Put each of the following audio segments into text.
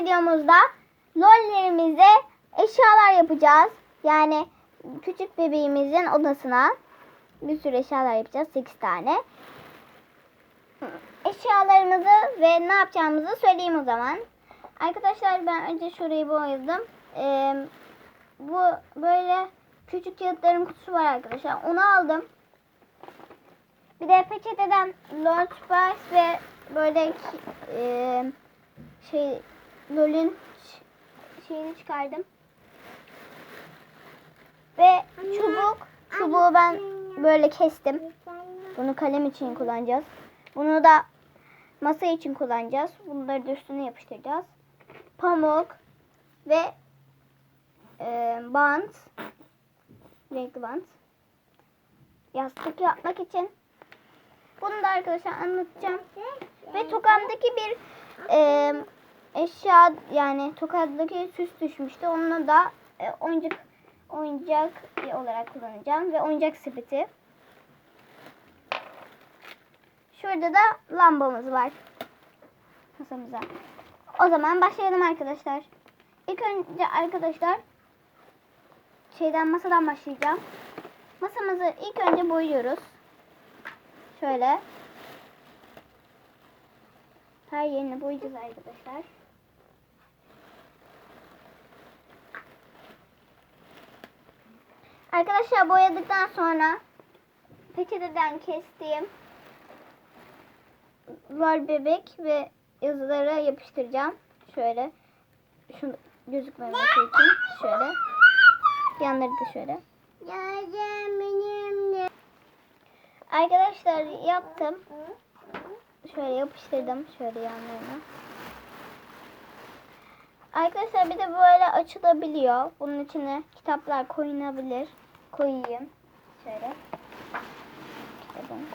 videomuzda lollerimize eşyalar yapacağız. Yani küçük bebeğimizin odasına bir sürü eşyalar yapacağız. 8 tane. Eşyalarımızı ve ne yapacağımızı söyleyeyim o zaman. Arkadaşlar ben önce şurayı boyadım. Ee, bu böyle küçük kağıtların kutusu var arkadaşlar. Onu aldım. Bir de peçeteden Spice ve böyle e, şey LOL'ün şeyini çıkardım. Ve çubuk, çubuğu ben böyle kestim. Bunu kalem için kullanacağız. Bunu da masa için kullanacağız. Bunları da üstüne yapıştıracağız. Pamuk ve e, bant, renkli bant. Yastık yapmak için. Bunu da arkadaşlar anlatacağım. Ve tokamdaki bir e, eşya yani tokadaki süs düşmüştü. Onu da e, oyuncak oyuncak olarak kullanacağım ve oyuncak sepeti. Şurada da lambamız var masamıza. O zaman başlayalım arkadaşlar. İlk önce arkadaşlar şeyden masadan başlayacağım. Masamızı ilk önce boyuyoruz. Şöyle. Her yerini boyayacağız arkadaşlar. Arkadaşlar boyadıktan sonra peçeteden kestiğim lol bebek ve yazıları yapıştıracağım. Şöyle. Şunu gözükmemesi için şöyle. Yanları da şöyle. Arkadaşlar yaptım. Şöyle yapıştırdım şöyle yanlarına. Arkadaşlar bir de böyle açılabiliyor. Bunun içine kitaplar koyulabilir. Koyayım. Şöyle. Kitabım.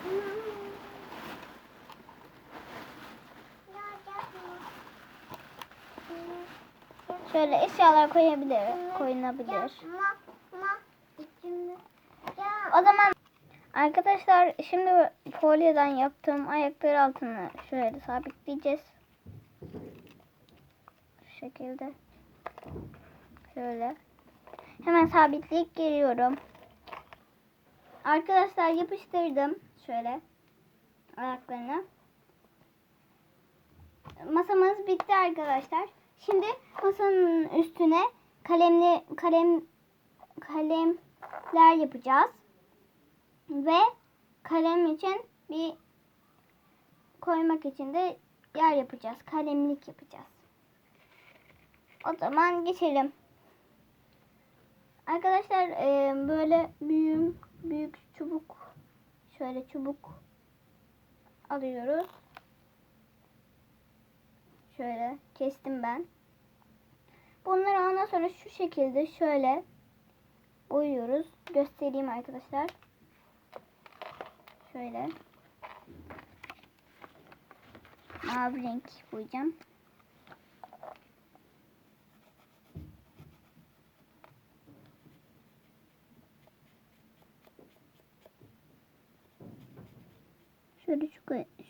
Şöyle eşyalar koyabilir, koyulabilir. O zaman arkadaşlar şimdi folyodan yaptığım ayakları altına şöyle sabitleyeceğiz. Şekilde. Şöyle. Hemen sabitleyip geliyorum. Arkadaşlar yapıştırdım şöyle ayaklarını. Masamız bitti arkadaşlar. Şimdi masanın üstüne kalemli kalem kalemler yapacağız. Ve kalem için bir koymak için de yer yapacağız. Kalemlik yapacağız. O zaman geçelim. Arkadaşlar e, böyle büyük büyük çubuk şöyle çubuk alıyoruz. Şöyle kestim ben. Bunları ondan sonra şu şekilde şöyle boyuyoruz. Göstereyim arkadaşlar. Şöyle. Mavi renk boyayacağım. Şöyle şu,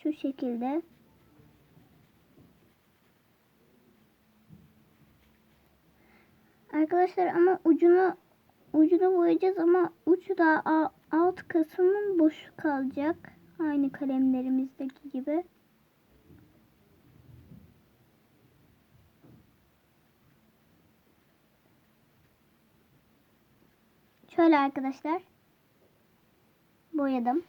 şu şekilde. Arkadaşlar ama ucunu ucunu boyayacağız ama ucu da alt kısmının boş kalacak. Aynı kalemlerimizdeki gibi. Şöyle arkadaşlar. Boyadım.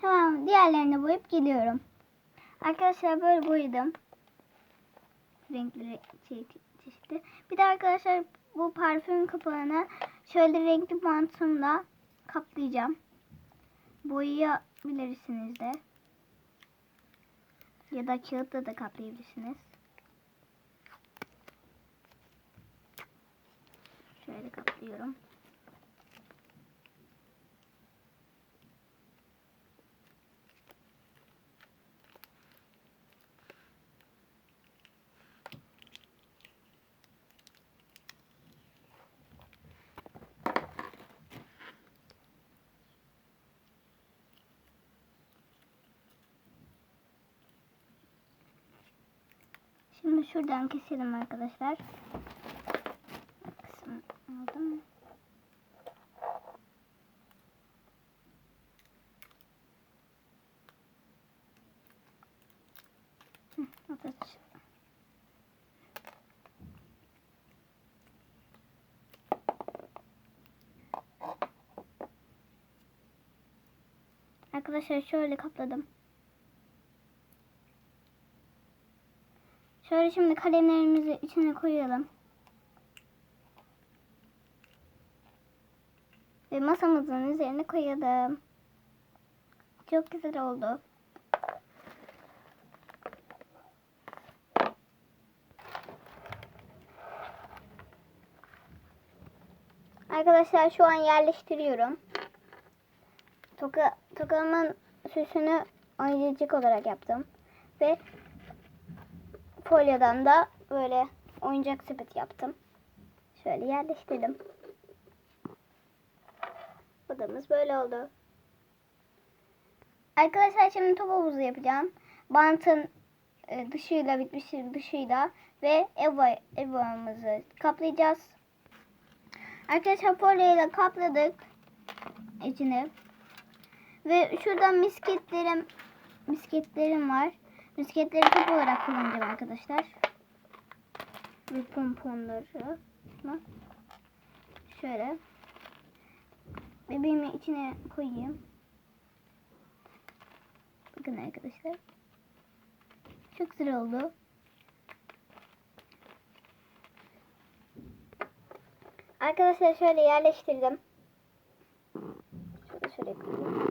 Hemen diğerlerini boyayıp geliyorum. Arkadaşlar böyle boyadım. Renkli şey, çeşitli. Bir de arkadaşlar bu parfüm kapağını şöyle renkli bantımla kaplayacağım. Boyayabilirsiniz de. Ya da kağıtla da kaplayabilirsiniz. Şöyle kaplıyorum. Şimdi şuradan keselim arkadaşlar. Kısım aldım. Arkadaşlar şöyle kapladım. Şöyle şimdi kalemlerimizi içine koyalım. Ve masamızın üzerine koyalım. Çok güzel oldu. Arkadaşlar şu an yerleştiriyorum. Toka, tokamın süsünü ayıcık olarak yaptım. Ve folyodan da böyle oyuncak sepet yaptım. Şöyle yerleştirdim. Odamız böyle oldu. Arkadaşlar şimdi top havuzu yapacağım. Bantın e, dışıyla bitmiş dışıyla ve eva evamızı kaplayacağız. Arkadaşlar folyoyla kapladık içine. Ve şuradan misketlerim misketlerim var. Misketleri top olarak kullanacağım arkadaşlar. Ve pomponları. Şöyle. Bebeğimi içine koyayım. Bakın arkadaşlar. Çok güzel oldu. Arkadaşlar şöyle yerleştirdim. Şöyle şöyle koyayım.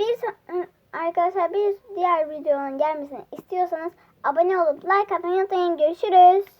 Bir son- arkadaşlar bir diğer videonun gelmesini istiyorsanız abone olup like atmayı unutmayın. Görüşürüz.